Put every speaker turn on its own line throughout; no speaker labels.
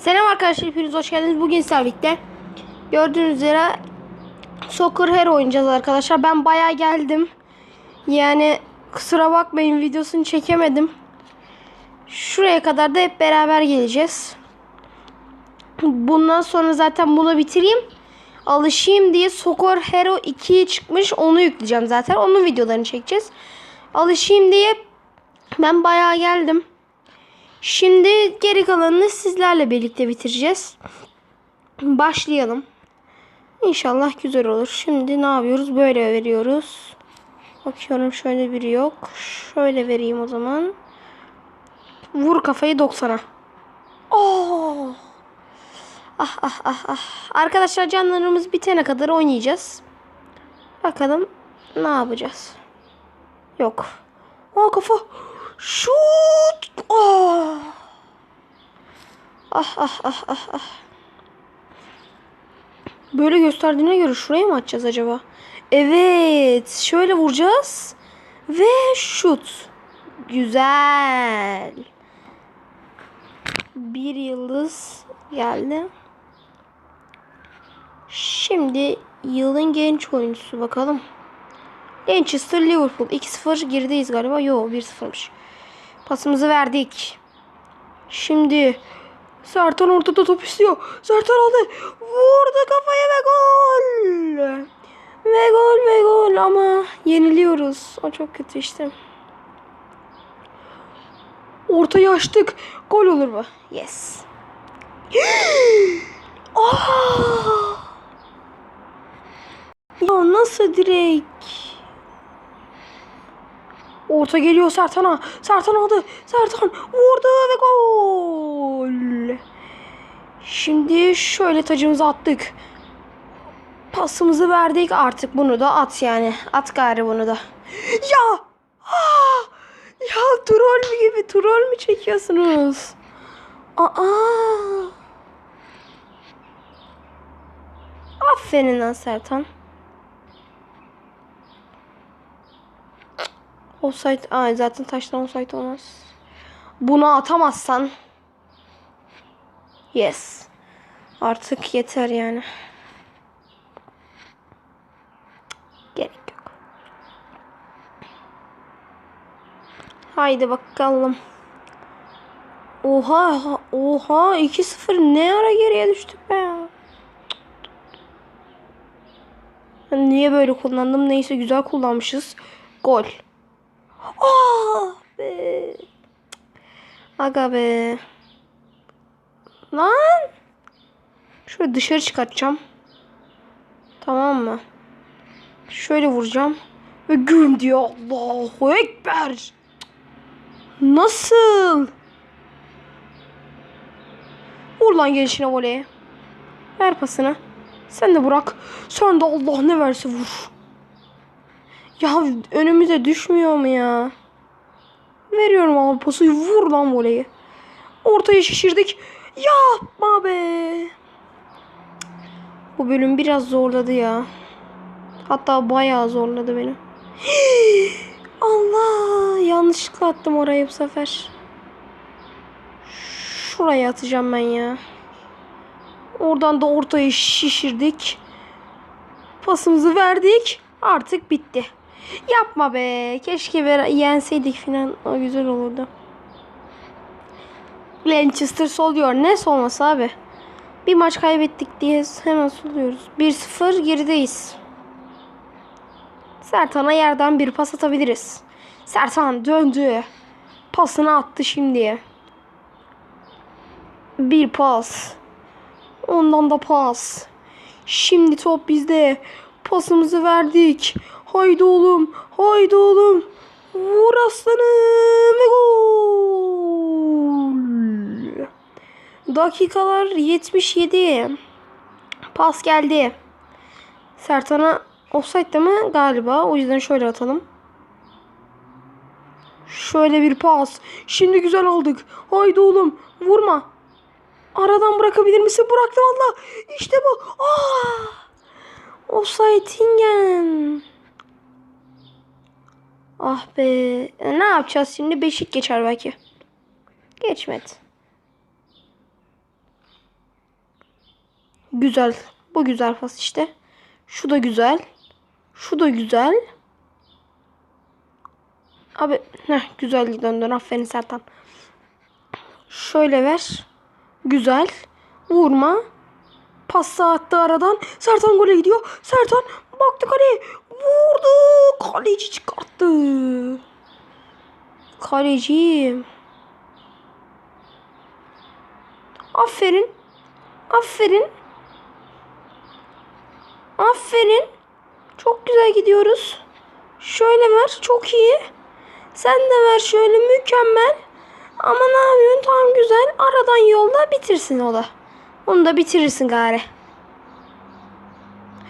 Selam arkadaşlar hepiniz hoş geldiniz. Bugün sizlerle gördüğünüz üzere Soccer Hero oynayacağız arkadaşlar. Ben bayağı geldim. Yani kusura bakmayın videosunu çekemedim. Şuraya kadar da hep beraber geleceğiz. Bundan sonra zaten bunu bitireyim. Alışayım diye Soccer Hero 2 çıkmış. Onu yükleyeceğim zaten. Onun videolarını çekeceğiz. Alışayım diye ben bayağı geldim. Şimdi geri kalanını sizlerle birlikte bitireceğiz. Başlayalım. İnşallah güzel olur. Şimdi ne yapıyoruz? Böyle veriyoruz. Bakıyorum şöyle biri yok. Şöyle vereyim o zaman. Vur kafayı 90'a. Oh! Ah ah ah ah. Arkadaşlar canlarımız bitene kadar oynayacağız. Bakalım ne yapacağız. Yok. Aa kafa. Şut. Ah. Ah ah ah ah ah. Böyle gösterdiğine göre şuraya mı atacağız acaba? Evet. Şöyle vuracağız. Ve şut. Güzel. Bir yıldız geldi. Şimdi yılın genç oyuncusu bakalım. Manchester Liverpool 2-0 gerideyiz galiba. Yo 1-0'mış. Pasımızı verdik. Şimdi Sertan ortada top istiyor. Sertan aldı. Vurdu kafaya ve gol. Ve gol ve gol ama yeniliyoruz. O çok kötü işte. Ortayı açtık. Gol olur mu? Yes. Aa! Ya nasıl direkt? Orta geliyor Sertan'a. Sertan aldı. Sertan vurdu ve gol. Şimdi şöyle tacımızı attık. Pasımızı verdik. Artık bunu da at yani. At gari bunu da. Ya! Ah! Ya troll mü gibi troll mü çekiyorsunuz? Aa! Aferin lan Sertan. Offside. Aa, zaten taştan offside olmaz. Bunu atamazsan. Yes. Artık yeter yani. Gerek yok. Haydi bakalım. Oha oha 2-0 ne ara geriye düştük be ya. Niye böyle kullandım? Neyse güzel kullanmışız. Gol. Ah be. Aga be. Lan. Şöyle dışarı çıkartacağım. Tamam mı? Şöyle vuracağım. Ve güm diyor. Allahu Ekber. Nasıl? Vur lan gelişine voleye. Ver pasını. Sen de bırak. Sen de Allah ne verse vur. Ya önümüze düşmüyor mu ya? Veriyorum abi pası vur lan voleyi. Ortaya şişirdik. Yapma be. Bu bölüm biraz zorladı ya. Hatta bayağı zorladı beni. Allah yanlışlıkla attım orayı bu sefer. Şuraya atacağım ben ya. Oradan da ortayı şişirdik. Pasımızı verdik. Artık bitti. Yapma be. Keşke ver yenseydik falan. O güzel olurdu. Manchester soluyor. Ne solması abi? Bir maç kaybettik diye hemen soluyoruz. 1-0 gerideyiz. Sertan'a yerden bir pas atabiliriz. Sertan döndü. Pasını attı şimdi. Bir pas. Ondan da pas. Şimdi top bizde. Pasımızı verdik. Haydi oğlum. Haydi oğlum. Vur aslanım. Ve gol. Dakikalar 77. Pas geldi. Sertan'a offside mi? Galiba. O yüzden şöyle atalım. Şöyle bir pas. Şimdi güzel aldık. Haydi oğlum. Vurma. Aradan bırakabilir misin? Bıraktı valla. İşte bu. Aa! Offside'ingen. Ah be. E, ne yapacağız şimdi? Beşik geçer belki. Geçmedi. Güzel. Bu güzel pas işte. Şu da güzel. Şu da güzel. Abi heh, güzel döndün. Aferin Sertan. Şöyle ver. Güzel. Vurma. Pas attı aradan. Sertan gole gidiyor. Sertan baktı kaleye. Vurdu. Kaleci çıkarttı. Kaleci. Aferin. Aferin. Aferin. Çok güzel gidiyoruz. Şöyle ver. Çok iyi. Sen de ver şöyle mükemmel. Ama ne yapıyorsun? Tam güzel. Aradan yolda bitirsin o da. Onu da bitirirsin gari.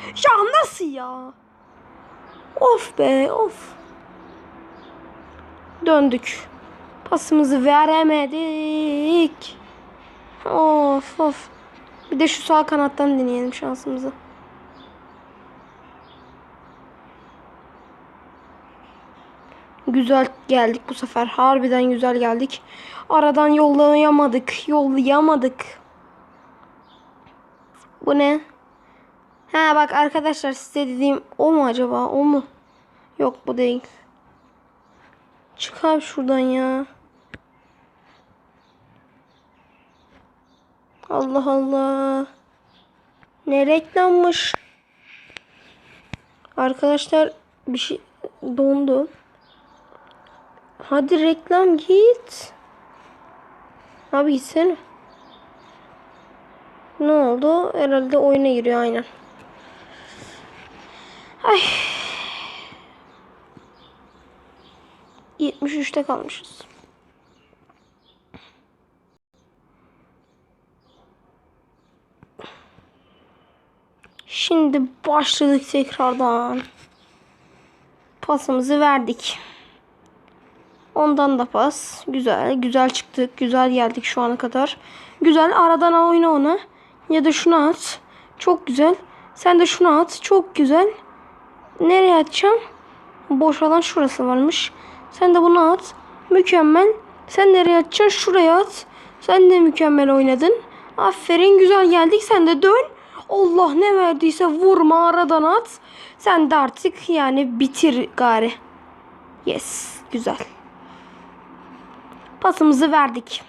Ya nasıl ya? Of be of. Döndük. Pasımızı veremedik. Of of. Bir de şu sağ kanattan deneyelim şansımızı. Güzel geldik bu sefer. Harbiden güzel geldik. Aradan yollayamadık. Yollayamadık. Bu ne? Ha bak arkadaşlar size dediğim o mu acaba? O mu? Yok bu değil. Çık abi şuradan ya. Allah Allah. Ne reklammış. Arkadaşlar bir şey dondu. Hadi reklam git. Abi gitsene. Ne oldu? Herhalde oyuna giriyor aynen. Ay. 73'te kalmışız. Şimdi başladık tekrardan. Pasımızı verdik. Ondan da pas. Güzel. Güzel çıktık. Güzel geldik şu ana kadar. Güzel. Aradan oyna onu. Ya da şunu at. Çok güzel. Sen de şunu at. Çok güzel. Nereye atacağım? Boş alan şurası varmış. Sen de bunu at. Mükemmel. Sen nereye atacaksın? Şuraya at. Sen de mükemmel oynadın. Aferin. Güzel geldik. Sen de dön. Allah ne verdiyse vurma aradan at. Sen de artık yani bitir gari. Yes. Güzel. Pasımızı verdik.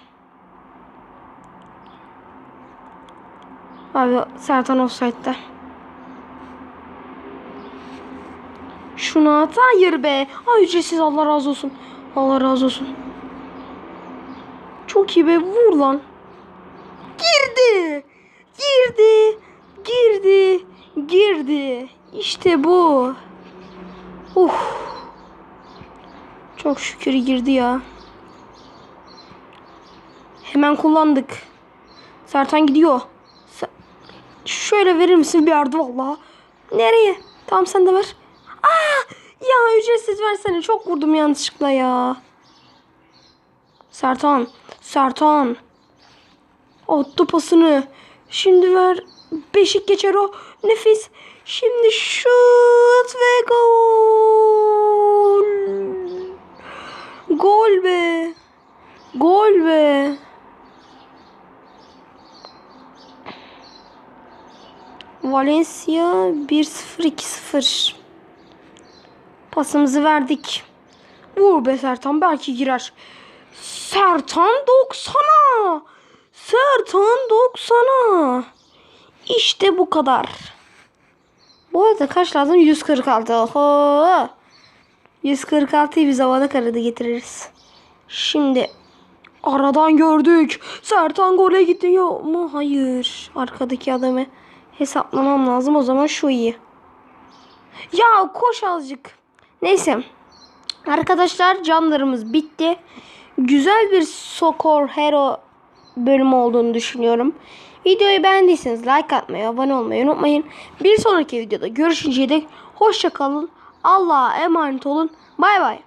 Abi Sertan offside'de. Şunu at. Hayır be. Ay ücretsiz Allah razı olsun. Allah razı olsun. Çok iyi be. Vur lan. Girdi. Girdi. Girdi. Girdi. İşte bu. Uf. Çok şükür girdi ya. Hemen kullandık. Sertan gidiyor. Şöyle verir misin bir yardım valla. Nereye? Tamam sen de ver. Aa! Ya ücretsiz versene. Çok vurdum yanlışlıkla ya. Sertan. Sertan. Attı pasını. Şimdi ver. Beşik geçer o. Nefis. Şimdi şut ve gol. Gol be. Gol be. Valencia 1-0-2-0. Pasımızı verdik. Vur be Sertan belki girer. Sertan 90'a. Sertan 90'a. İşte bu kadar. Bu arada kaç lazım? 146. Oho. 146'yı biz havada karada getiririz. Şimdi aradan gördük. Sertan gole gidiyor mu? Hayır. Arkadaki adamı hesaplamam lazım. O zaman şu iyi. Ya koş azıcık. Neyse. Arkadaşlar canlarımız bitti. Güzel bir Soccer Hero bölümü olduğunu düşünüyorum. Videoyu beğendiyseniz like atmayı, abone olmayı unutmayın. Bir sonraki videoda görüşünceye dek hoşça kalın. Allah'a emanet olun. Bay bay.